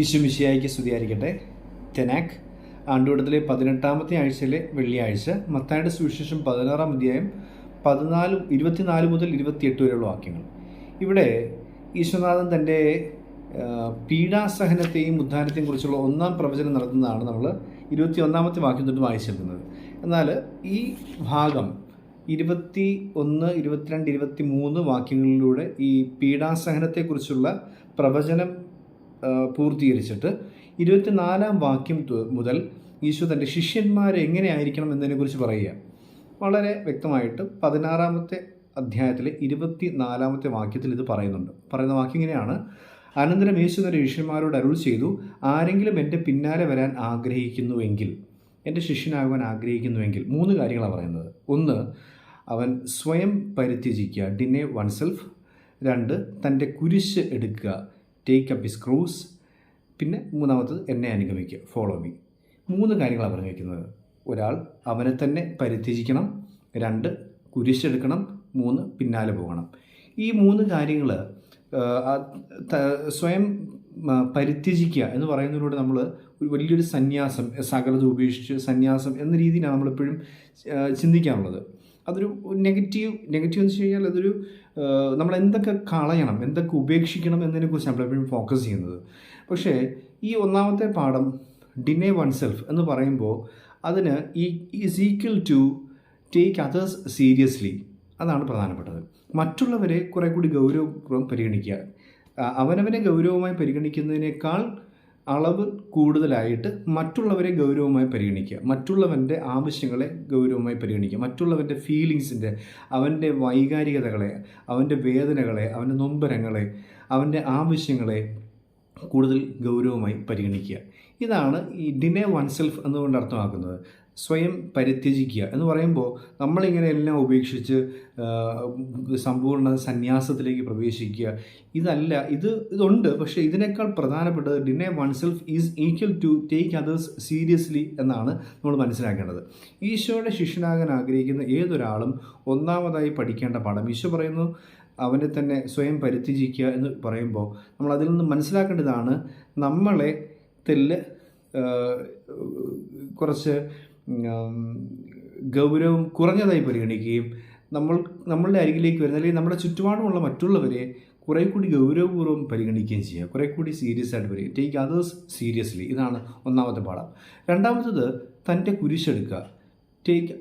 ഈശുമിശിയായിക്ക് സ്തുതിയായിരിക്കട്ടെ. തെനാക്ക് ആണ്ടുകൂടത്തിലെ പതിനെട്ടാമത്തെ ആഴ്ചയിലെ വെള്ളിയാഴ്ച മത്തായുടെ സുവിശേഷം പതിനാറാം അധ്യായം പതിനാല് ഇരുപത്തിനാല് മുതൽ ഇരുപത്തിയെട്ട് വരെയുള്ള വാക്യങ്ങൾ. ഇവിടെ ഈശ്വനാഥൻ തന്റെ പീഡാസഹനത്തെയും ഉദ്ധാനത്തെയും കുറിച്ചുള്ള ഒന്നാം പ്രവചനം നടത്തുന്നതാണ് നമ്മൾ ഇരുപത്തി ഒന്നാമത്തെ വാക്യം തൊട്ട് വായിച്ചെടുക്കുന്നത് എന്നാൽ ഈ ഭാഗം ഇരുപത്തി ഒന്ന് ഇരുപത്തിരണ്ട് ഇരുപത്തി മൂന്ന് വാക്യങ്ങളിലൂടെ ഈ പീഡാസഹനത്തെക്കുറിച്ചുള്ള പ്രവചനം പൂർത്തീകരിച്ചിട്ട് ഇരുപത്തിനാലാം വാക്യം മുതൽ ഈശോ തന്റെ ശിഷ്യന്മാരെ എങ്ങനെയായിരിക്കണം എന്നതിനെക്കുറിച്ച് പറയുക. വളരെ വ്യക്തമായിട്ട് പതിനാറാമത്തെ അധ്യായത്തിലെ ഇരുപത്തി നാലാമത്തെ വാക്യത്തിൽ ഇത് പറയുന്നുണ്ട്. പറയുന്ന വാക്യം ഇങ്ങനെയാണ്. അനന്തരം യേശു തന്റെ ശിഷ്യന്മാരോട് അരുൾ ചെയ്തു ആരെങ്കിലും എന്റെ പിന്നാലെ വരാൻ ആഗ്രഹിക്കുന്നുവെങ്കിൽ എന്റെ ശിഷ്യനാകുവാൻ ആഗ്രഹിക്കുന്നുവെങ്കിൽ മൂന്ന് കാര്യങ്ങളാണ് പറയുന്നത്. ഒന്ന് അവൻ സ്വയം പരിത്യജിക്കുക. ഡിനെ വൺസെൽഫ് രണ്ട് തന്റെ കുരിശ് എടുക്കുക. ടേക്ക് അപ്പ് ഇസ് ക്രൂസ് പിന്നെ മൂന്നാമത്തത് എന്നെ അനുഗമിക്കുക. ഫോളോ മീ മൂന്ന് കാര്യങ്ങളാണ് പറഞ്ഞു വയ്ക്കുന്നത് ഒരാൾ അവനെ തന്നെ പരിത്യജിക്കണം. രണ്ട് കുരിശെടുക്കണം. മൂന്ന് പിന്നാലെ പോകണം. ഈ മൂന്ന് കാര്യങ്ങൾ സ്വയം പരിത്യജിക്കുക എന്ന് പറയുന്നതിലൂടെ നമ്മൾ ഒരു വലിയൊരു സന്യാസം സകലത ഉപേക്ഷിച്ച് സന്യാസം എന്ന രീതിയിലാണ് നമ്മളെപ്പോഴും ചിന്തിക്കാനുള്ളത് അതൊരു നെഗറ്റീവ് നെഗറ്റീവ് എന്ന് വെച്ച് കഴിഞ്ഞാൽ അതൊരു നമ്മൾ എന്തൊക്കെ കളയണം എന്തൊക്കെ ഉപേക്ഷിക്കണം എന്നതിനെക്കുറിച്ച് നമ്മളെപ്പോഴും ഫോക്കസ് ചെയ്യുന്നത്. പക്ഷേ ഈ ഒന്നാമത്തെ പാഠം ഡിനേ വൺ സെൽഫ് എന്ന് പറയുമ്പോൾ അതിന് ഈ is equal to take others seriously അതാണ് പ്രധാനപ്പെട്ടത്. മറ്റുള്ളവരെ കുറെ കൂടി ഗൗരവപൂർവം പരിഗണിക്കുക. അവനവനെ ഗൗരവമായി പരിഗണിക്കുന്നതിനേക്കാൾ അളവ് കൂടുതലായിട്ട് മറ്റുള്ളവരെ ഗൗരവമായി പരിഗണിക്കുക. മറ്റുള്ളവന്റെ ആവശ്യങ്ങളെ ഗൗരവമായി പരിഗണിക്കുക. മറ്റുള്ളവന്റെ ഫീലിങ്സിന്റെ അവന്റെ വൈകാരികതകളെ അവന്റെ വേദനകളെ അവന്റെ നൊമ്പരങ്ങളെ അവന്റെ ആവശ്യങ്ങളെ കൂടുതൽ ഗൗരവമായി പരിഗണിക്കുക. ഇതാണ് ഈ ഡിനെ വൺസെൽഫ് എന്നുകൊണ്ട് അർത്ഥമാക്കുന്നത്. സ്വയം പരിത്യജിക്കുക എന്ന് പറയുമ്പോൾ നമ്മളിങ്ങനെ എല്ലാം ഉപേക്ഷിച്ച് സമ്പൂർണ സന്യാസത്തിലേക്ക് പ്രവേശിക്കുക. ഇതല്ല ഇത് ഇതുണ്ട്. പക്ഷേ ഇതിനേക്കാൾ പ്രധാനപ്പെട്ടത് deny oneself is equal to take others seriously എന്നാണ് നമ്മൾ മനസ്സിലാക്കേണ്ടത്. ഈശോയുടെ ശിഷ്യനാകാൻ ആഗ്രഹിക്കുന്ന ഏതൊരാളും ഒന്നാമതായി പഠിക്കേണ്ട പാഠം. ഈശോ പറയുന്നു അവനെ തന്നെ സ്വയം പരിത്യജിക്കുക എന്ന് പറയുമ്പോൾ നമ്മൾ അതിൽ നിന്ന് മനസ്സിലാക്കേണ്ടതാണ് നമ്മളെ തെല്ല് കുറച്ച് ഗൗരവം കുറഞ്ഞതായി പരിഗണിക്കുകയും നമ്മൾ നമ്മളുടെ അരികിലേക്ക് വരുന്ന അല്ലെങ്കിൽ നമ്മുടെ ചുറ്റുപാടുമുള്ള മറ്റുള്ളവരെ കുറെ കൂടി ഗൗരവപൂർവം പരിഗണിക്കുകയും ചെയ്യുക. കുറെ കൂടി സീരിയസ് ആയിട്ട് പരിഗണിക്കുക ടേക്ക് അതേഴ്സ് സീരിയസ്ലി ഇതാണ് ഒന്നാമത്തെ പാഠം. രണ്ടാമത്തത് തന്റെ കുരിശെടുക്കുക. ടേക്ക്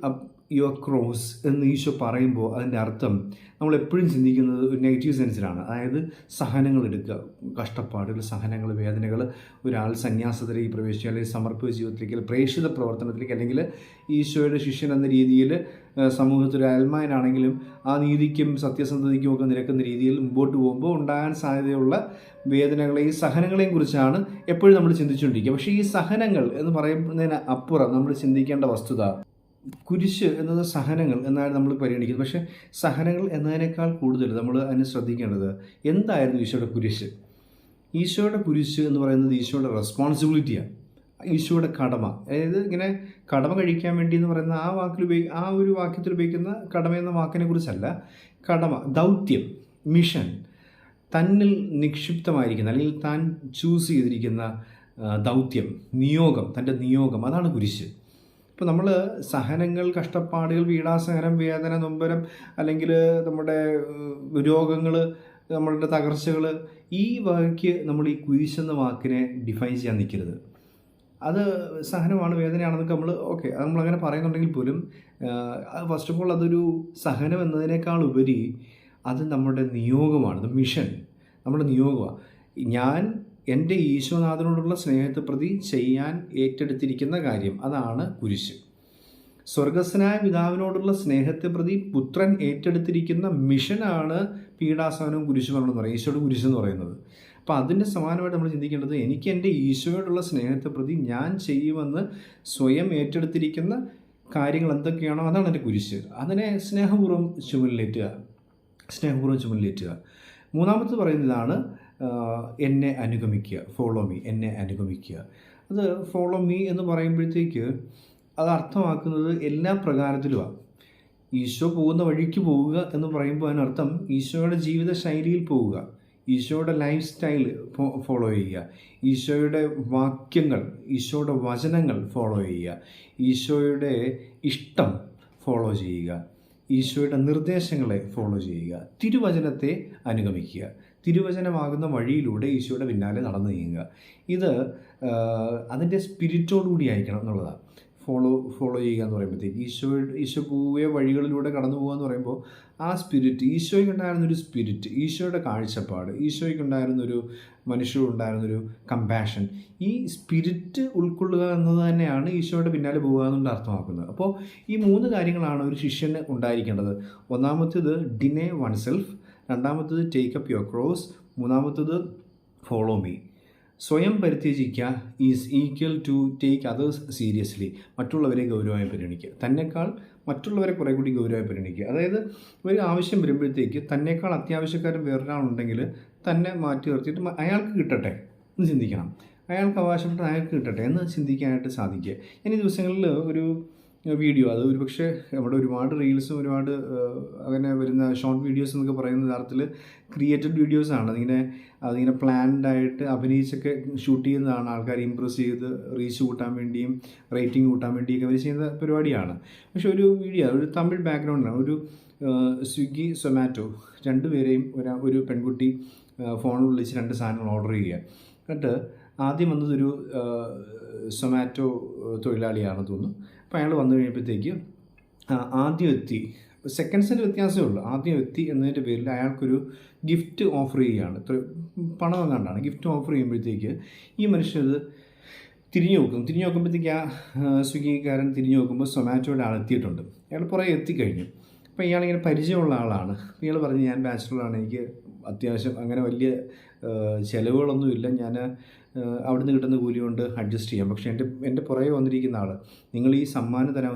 യുവർ ക്രോസ് എന്ന് ഈശോ പറയുമ്പോൾ അതിന്റെ അർത്ഥം നമ്മൾ എപ്പോഴും ചിന്തിക്കുന്നത് ഒരു നെഗറ്റീവ് സെൻസിലാണ്. അതായത് സഹനങ്ങൾ എടുക്കുക. കഷ്ടപ്പാടുകൾ സഹനങ്ങൾ വേദനകൾ ഒരാൾ സന്യാസത്തിലേക്ക് പ്രവേശിക്കുക അല്ലെങ്കിൽ സമർപ്പിത ജീവിതത്തിലേക്ക് പ്രേക്ഷിത പ്രവർത്തനത്തിലേക്ക് അല്ലെങ്കിൽ ഈശോയുടെ ശിഷ്യൻ എന്ന രീതിയിൽ സമൂഹത്തിൽ ഒരു അൽമായനാണെങ്കിലും ആ നീതിക്കും സത്യസന്ധതയ്ക്കും ഒക്കെ നിരക്കുന്ന രീതിയിൽ മുമ്പോട്ട് പോകുമ്പോൾ ഉണ്ടാകാൻ സാധ്യതയുള്ള വേദനകളെയും സഹനങ്ങളെയും കുറിച്ചാണ് എപ്പോഴും നമ്മൾ ചിന്തിച്ചുകൊണ്ടിരിക്കുക. പക്ഷേ ഈ സഹനങ്ങൾ എന്ന് പറയുന്നതിന് അപ്പുറം നമ്മൾ ചിന്തിക്കേണ്ട വസ്തുത കുരിശ് എന്നത് സഹനങ്ങൾ എന്നാണ് നമ്മൾ പരിഗണിക്കുന്നത്. പക്ഷേ സഹനങ്ങൾ എന്നതിനേക്കാൾ കൂടുതൽ നമ്മൾ അതിനെ ശ്രദ്ധിക്കേണ്ടത് എന്തായിരുന്നു ഈശോയുടെ കുരിശ്? ഈശോയുടെ കുരിശ് എന്ന് പറയുന്നത് ഈശോയുടെ റെസ്പോൺസിബിലിറ്റിയാണ് ഈശോയുടെ കടമ. അതായത് ഇങ്ങനെ കടമ കഴിക്കാൻ വേണ്ടി എന്ന് പറയുന്ന ആ വാക്കിൽ ഉപയോഗി ആ ഒരു വാക്യത്തിൽ ഉപയോഗിക്കുന്ന കടമ എന്ന വാക്കിനെ കുറിച്ചല്ല. കടമ ദൗത്യം മിഷൻ തന്നിൽ നിക്ഷിപ്തമായിരിക്കുന്ന അല്ലെങ്കിൽ താൻ ചൂസ് ചെയ്തിരിക്കുന്ന ദൗത്യം നിയോഗം തന്റെ നിയോഗം. അതാണ് കുരിശ്. ഇപ്പോൾ നമ്മൾ സഹനങ്ങൾ കഷ്ടപ്പാടുകൾ പീഡാസഹനം വേദന നൊമ്പരം അല്ലെങ്കിൽ നമ്മുടെ രോഗങ്ങൾ നമ്മളുടെ തകർച്ചകൾ ഈ വകയ്ക്ക് നമ്മൾ ഈ കുരിശെന്ന വാക്കിനെ ഡിഫൈൻ ചെയ്യാൻ നിൽക്കരുത്. അത് സഹനമാണ് വേദനയാണെന്നൊക്കെ നമ്മൾ ഓക്കെ അത് നമ്മളങ്ങനെ പറയുന്നുണ്ടെങ്കിൽ പോലും ഫസ്റ്റ് ഓഫ് ഓൾ അതൊരു സഹനം എന്നതിനേക്കാൾ ഉപരി അത് നമ്മുടെ നിയോഗമാണ് അത് മിഷൻ നമ്മുടെ നിയോഗമാണ്. ഞാൻ എന്റെ ഈശോനാഥനോടുള്ള സ്നേഹത്തെ പ്രതി ചെയ്യാൻ ഏറ്റെടുത്തിരിക്കുന്ന കാര്യം അതാണ് കുരിശ്. സ്വർഗസ്വനായ പിതാവിനോടുള്ള സ്നേഹത്തെ പ്രതി പുത്രൻ ഏറ്റെടുത്തിരിക്കുന്ന മിഷനാണ് പീഡാസവനവും കുരിശുമരണം എന്ന് പറയുന്നത്. ഈശോയുടെ കുരിശ് എന്ന് പറയുന്നത്. അപ്പോൾ അതിന്റെ സമാനമായിട്ട് നമ്മൾ ചിന്തിക്കേണ്ടത് എനിക്ക് എന്റെ ഈശോയോടുള്ള സ്നേഹത്തെ പ്രതി ഞാൻ ചെയ്യുമെന്ന് സ്വയം ഏറ്റെടുത്തിരിക്കുന്ന കാര്യങ്ങൾ എന്തൊക്കെയാണോ അതാണ് എന്റെ കുരിശ്. അതിനെ സ്നേഹപൂർവം ചുമലിലേറ്റുക. സ്നേഹപൂർവം ചുമലിലേറ്റുക. മൂന്നാമത് പറയുന്നതാണ് എന്നെ അനുഗമിക്കുക ഫോളോ മീ എന്നെ അനുഗമിക്കുക. അത് ഫോളോ മീ എന്ന് പറയുമ്പോഴത്തേക്ക് അത് അർത്ഥമാക്കുന്നത് എല്ലാ പ്രകാരത്തിലുമാണ് ഈശോ പോകുന്ന വഴിക്ക് പോവുക എന്ന് പറയുമ്പോൾ അതിനർത്ഥം ഈശോയുടെ ജീവിത ശൈലിയിൽ പോവുക ഈശോയുടെ ലൈഫ് സ്റ്റൈൽ ഫോളോ ചെയ്യുക ഈശോയുടെ വാക്യങ്ങൾ ഈശോയുടെ വചനങ്ങൾ ഫോളോ ചെയ്യുക ഈശോയുടെ ഇഷ്ടം ഫോളോ ചെയ്യുക ഈശോയുടെ നിർദ്ദേശങ്ങളെ ഫോളോ ചെയ്യുക തിരുവചനത്തെ അനുഗമിക്കുക. തിരുവചനമാകുന്ന വഴിയിലൂടെ ഈശോയുടെ പിന്നാലെ നടന്നു നീങ്ങുക. ഇത് അതിന്റെ സ്പിരിറ്റോടുകൂടി ആയിരിക്കണം എന്നുള്ളതാണ്. ഫോളോ ഫോളോ ചെയ്യുക എന്ന് പറയുമ്പോഴത്തേക്ക് ഈശോ ഈശോ പോയ വഴികളിലൂടെ കടന്നു പോകുക എന്ന് പറയുമ്പോൾ ആ സ്പിരിറ്റ് ഈശോയ്ക്ക് ഉണ്ടായിരുന്നൊരു സ്പിരിറ്റ് ഈശോയുടെ കാഴ്ചപ്പാട് ഈശോയ്ക്കുണ്ടായിരുന്നൊരു മനുഷ്യരുണ്ടായിരുന്നൊരു കമ്പാഷൻ ഈ സ്പിരിറ്റ് ഉൾക്കൊള്ളുക എന്നത് തന്നെയാണ് ഈശോയുടെ പിന്നാലെ പോകുക എന്നുകൊണ്ട് അർത്ഥമാക്കുന്നത്. അപ്പോൾ ഈ മൂന്ന് കാര്യങ്ങളാണ് ഒരു ശിഷ്യന് ഉണ്ടായിരിക്കേണ്ടത്. ഒന്നാമത്തേത് ഡിനെ വൺ സെൽഫ് രണ്ടാമത്തേത് ടേക്ക് അപ്പ് യുവർ ക്രോസ് മൂന്നാമത്തത് ഫോളോ മീ സ്വയം പരിത്യജിക്കുക is equal to take others seriously മറ്റുള്ളവരെ ഗൗരവമായി പരിഗണിക്കുക. തന്നെക്കാൾ മറ്റുള്ളവരെ കുറേ കൂടി ഗൗരവമായി പരിഗണിക്കുക. അതായത് ഒരു ആവശ്യം വരുമ്പോഴത്തേക്ക് തന്നെക്കാൾ അത്യാവശ്യക്കാരൻ വേറൊരാളുണ്ടെങ്കിൽ തന്നെ മാറ്റി നിർത്തിയിട്ട് അയാൾക്ക് കിട്ടട്ടെ എന്ന് ചിന്തിക്കണം. അയാൾക്ക് അവകാശപ്പെട്ട അയാൾക്ക് കിട്ടട്ടെ എന്ന് ചിന്തിക്കാനായിട്ട് സാധിക്കുക. ഇനി ദിവസങ്ങളിൽ ഒരു വീഡിയോ. അത് ഒരുപക്ഷെ നമ്മുടെ ഒരുപാട് റീൽസും ഒരുപാട് അങ്ങനെ വരുന്ന ഷോർട്ട് വീഡിയോസ് എന്നൊക്കെ പറയുന്ന തരത്തിൽ ക്രിയേറ്റഡ് വീഡിയോസാണ് അതിങ്ങനെ അതിങ്ങനെ പ്ലാൻഡ് ആയിട്ട് അഭിനയിച്ചൊക്കെ ഷൂട്ട് ചെയ്യുന്നതാണ്. ആൾക്കാർ ഇമ്പ്രസ് ചെയ്ത് റീച്ച് കൂട്ടാൻ വേണ്ടിയും റേറ്റിംഗ് കൂട്ടാൻ വേണ്ടിയൊക്കെ അവർ ചെയ്യുന്ന പരിപാടിയാണ്. പക്ഷെ ഒരു വീഡിയോ ഒരു തമിഴ് ബാക്ക്ഗ്രൗണ്ടാണ് ഒരു സ്വിഗ്ഗി സൊമാറ്റോ രണ്ടുപേരെയും ഒരു ഒരു പെൺകുട്ടി ഫോണിൽ വിളിച്ച് രണ്ട് സാധനങ്ങൾ ഓർഡർ ചെയ്യുക. എന്നിട്ട് ആദ്യം വന്നതൊരു സൊമാറ്റോ തൊഴിലാളിയാണെന്ന് തോന്നുന്നു. അപ്പോൾ അയാൾ വന്നു കഴിയുമ്പോഴത്തേക്ക് ആദ്യം എത്തി സെക്കൻഡ്സിന്റെ വ്യത്യാസമേ ഉള്ളൂ. ആദ്യം എത്തി എന്നതിന്റെ പേരിൽ അയാൾക്കൊരു ഗിഫ്റ്റ് ഓഫർ ചെയ്യുകയാണ്. ഇത്ര പണം എങ്ങാണ്ടാണ് ഗിഫ്റ്റ് ഓഫർ ചെയ്യുമ്പോഴത്തേക്ക് ഈ മനുഷ്യത് തിരിഞ്ഞു നോക്കും. തിരിഞ്ഞു നോക്കുമ്പോഴത്തേക്ക് ആ സ്വിഗ്ഗിക്കാരൻ തിരിഞ്ഞു നോക്കുമ്പോൾ സൊമാറ്റോയുടെ ആളെത്തിയിട്ടുണ്ട് അയാൾ പുറകെ എത്തിക്കഴിഞ്ഞു. അപ്പോൾ ഇയാളിങ്ങനെ പരിചയമുള്ള ആളാണ്. ഇയാൾ പറഞ്ഞു ഞാൻ ബാച്ചിലറാണ് എനിക്ക് അത്യാവശ്യം അങ്ങനെ വലിയ ചിലവുകളൊന്നുമില്ല. ഞാൻ അവിടുന്ന് കിട്ടുന്ന കൂലി കൊണ്ട് അഡ്ജസ്റ്റ് ചെയ്യാം. പക്ഷേ എന്റെ എന്റെ പുറകെ വന്നിരിക്കുന്ന ആൾ നിങ്ങൾ ഈ സമ്മാനം തരാൻ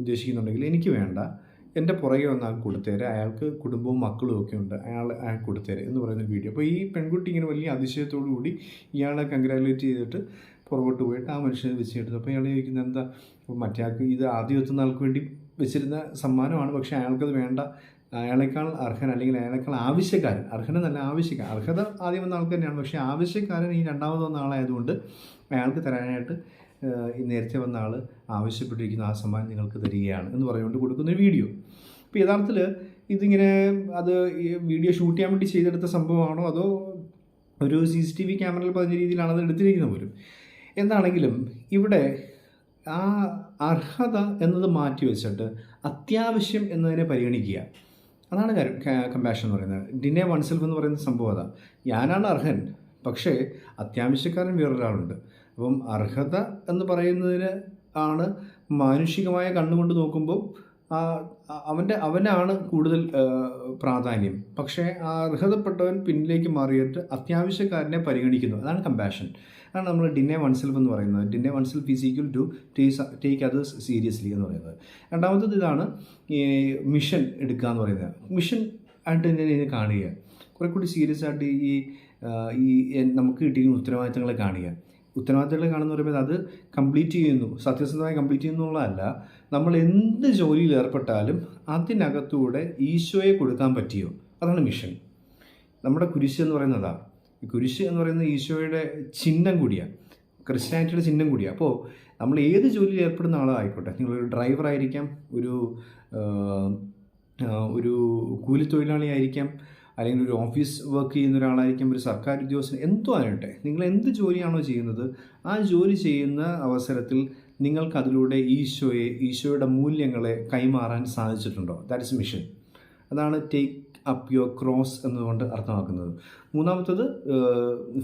ഉദ്ദേശിക്കുന്നുണ്ടെങ്കിൽ എനിക്ക് വേണ്ട. എന്റെ പുറകെ വന്ന ആൾ കൊടുത്തേരെ അയാൾക്ക് കുടുംബവും മക്കളും ഒക്കെ ഉണ്ട്. അയാൾ അയാൾ കൊടുത്തേരെ എന്ന് പറയുന്ന വീഡിയോ അപ്പോൾ ഈ പെൺകുട്ടി ഇങ്ങനെ വലിയ അതിശയത്തോടു കൂടി ഇയാളെ കൺഗ്രാജുലേറ്റ് ചെയ്തിട്ട് പുറകോട്ട് പോയിട്ട് ആ മനുഷ്യനെ വെച്ചെടുത്തു അപ്പോൾ ഇയാൾ ചോദിക്കുന്നത് എന്താ? മറ്റേ ആൾക്ക് ഇത് ആദ്യം എത്തുന്ന ആൾക്ക് വേണ്ടി വെച്ചിരുന്ന സമ്മാനമാണ്. പക്ഷേ അയാൾക്കത് വേണ്ട. അയാളെക്കാൾ അർഹൻ അല്ലെങ്കിൽ അയാളെക്കാൾ ആവശ്യക്കാരൻ. അർഹനെന്നല്ല ആവശ്യക്കാരൻ. അർഹത ആദ്യം വന്ന ആൾക്ക് തന്നെയാണ്. പക്ഷേ ആവശ്യക്കാരൻ ഈ രണ്ടാമത് വന്ന ആളായതുകൊണ്ട് അയാൾക്ക് തരാനായിട്ട് ഈ നേരത്തെ വന്ന ആൾ ആവശ്യപ്പെട്ടിരിക്കുന്ന. ആ സമ്മാനം നിങ്ങൾക്ക് തരികയാണ് എന്ന് പറഞ്ഞുകൊണ്ട് കൊടുക്കുന്ന ഒരു വീഡിയോ. അപ്പോൾ യഥാർത്ഥത്തിൽ ഇതിങ്ങനെ അത് ഈ വീഡിയോ ഷൂട്ട് ചെയ്യാൻ വേണ്ടി ചെയ്തെടുത്ത സംഭവമാണോ? അതോ ഒരു സി സി ടി വി ക്യാമറയിൽ പതിഞ്ഞ രീതിയിലാണ് അത് എടുത്തിരിക്കുന്നത് പോലും? എന്താണെങ്കിലും ഇവിടെ ആ അർഹത എന്നത് മാറ്റി വെച്ചിട്ട് അത്യാവശ്യം എന്നതിനെ പരിഗണിക്കുക. അതാണ് കാര്യം കമ്പാഷൻ എന്ന് പറയുന്നത്. ഡിനെ വൺസെൽഫ് എന്ന് പറയുന്ന സംഭവം അതാ. ഞാനാണ് അർഹൻ പക്ഷേ അത്യാവശ്യക്കാരൻ വേറൊരാളുണ്ട്. അപ്പം അർഹത എന്ന് പറയുന്നതിന് ആണ് മാനുഷികമായ കണ്ണുകൊണ്ട് നോക്കുമ്പോൾ അവന്റെ അവനാണ് കൂടുതൽ പ്രാധാന്യം. പക്ഷേ അർഹതപ്പെട്ടവൻ പിന്നിലേക്ക് മാറിയിട്ട് അത്യാവശ്യക്കാരനെ പരിഗണിക്കുന്നു. അതാണ് കമ്പാഷൻ അതാണ് നമ്മൾ ഡിന്നെ വൺസെൽഫ് എന്ന് പറയുന്നത്. Deny oneself is equal to takes take others seriously എന്ന് പറയുന്നത്. രണ്ടാമത്തത് ഇതാണ് ഈ മിഷൻ എടുക്കുക എന്ന് പറയുന്നത്. മിഷൻ ആയിട്ട് തന്നെ കാണുക. കുറേ കൂടി സീരിയസ് ആയിട്ട് ഈ ഈ നമുക്ക് കിട്ടിയിരുന്ന ഉത്തരവാദിത്തങ്ങളെ കാണുക. ഉത്തരവാദിത്തങ്ങളെ കാണുന്ന പറയുമ്പോൾ അത് കംപ്ലീറ്റ് ചെയ്യുന്നു. സത്യസന്ധമായി കംപ്ലീറ്റ് ചെയ്യുന്നുള്ളതല്ല നമ്മൾ എന്ത് ജോലിയിൽ ഏർപ്പെട്ടാലും അതിനകത്തൂടെ ഈശോയെ കൊടുക്കാൻ പറ്റിയോ? അതാണ് മിഷൻ. നമ്മുടെ കുരിശ് എന്ന് പറയുന്നതാണ് കുരിശ് എന്ന് പറയുന്നത് ഈശോയുടെ ചിഹ്നം കൂടിയാണ് ക്രിസ്ത്യാനിറ്റിയുടെ ചിഹ്നം കൂടിയാണ് അപ്പോൾ നമ്മൾ ഏത് ജോലിയിൽ ഏർപ്പെടുന്ന ആളായിക്കോട്ടെ? നിങ്ങളൊരു ഡ്രൈവർ ആയിരിക്കാം ഒരു ഒരു കൂലിത്തൊഴിലാളി ആയിരിക്കാം അല്ലെങ്കിൽ ഒരു ഓഫീസ് വർക്ക് ചെയ്യുന്ന ഒരാളായിരിക്കും ഒരു സർക്കാർ ഉദ്യോഗസ്ഥൻ എന്തോ ആകട്ടെ നിങ്ങൾ എന്ത് ജോലിയാണോ ചെയ്യുന്നത് ആ ജോലി ചെയ്യുന്ന അവസരത്തിൽ നിങ്ങൾക്ക് അതിലൂടെ ഈശോയെ ഈശോയുടെ മൂല്യങ്ങളെ കൈമാറാൻ സാധിച്ചിട്ടുണ്ടോ? ദാറ്റ് ഇസ് മിഷൻ അതാണ് ടേക്ക് അപ്പ് യുവർ ക്രോസ് എന്നുകൊണ്ട് അർത്ഥമാക്കുന്നത്. മൂന്നാമത്തത്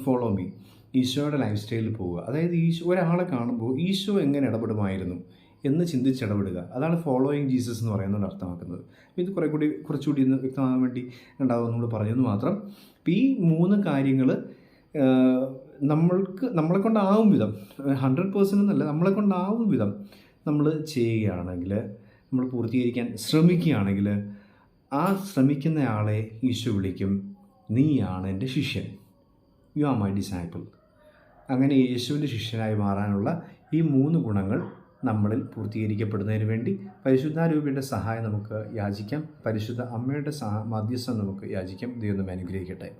ഫോളോ മീ ഈശോയുടെ ലൈഫ് സ്റ്റൈലിൽ പോവുക. അതായത് ഈശോ ഒരാളെ കാണുമ്പോൾ ഈശോ എങ്ങനെ ഇടപെടുമായിരുന്നു? എന്ന് ചിന്തിച്ചിടപെടുക അതാണ് ഫോളോയിങ് ജീസസ് എന്ന് പറയുന്നത് അർത്ഥമാക്കുന്നത്. ഇത് കുറേ കൂടി കുറച്ചുകൂടി ഇന്ന് വ്യക്തമാകാൻ വേണ്ടി ഉണ്ടാകും നമ്മൾ പറഞ്ഞെന്ന് മാത്രം. ഈ മൂന്ന് കാര്യങ്ങൾ നമ്മൾക്ക് നമ്മളെ കൊണ്ടാവും വിധം ഹൺഡ്രഡ് പേഴ്സന്റ് എന്നല്ല നമ്മളെ കൊണ്ടാവും വിധം നമ്മൾ ചെയ്യുകയാണെങ്കിൽ നമ്മൾ പൂർത്തീകരിക്കാൻ ശ്രമിക്കുകയാണെങ്കിൽ ആ ശ്രമിക്കുന്ന ആളെ ഈശോ വിളിക്കും നീയാണ് എന്റെ ശിഷ്യൻ. യു ആർ മൈ ഡിസാപ്പിൾ അങ്ങനെ യേശുവിന്റെ ശിഷ്യനായി മാറാനുള്ള ഈ മൂന്ന് ഗുണങ്ങൾ നമ്മളിൽ പൂർത്തീകരിക്കപ്പെടുന്നതിന് വേണ്ടി പരിശുദ്ധാരൂപിയുടെ സഹായം നമുക്ക് യാചിക്കാം. പരിശുദ്ധ അമ്മയുടെ സഹ മധ്യസ്ഥം നമുക്ക് യാചിക്കാം. ദൈവം അനുഗ്രഹിക്കട്ടെ.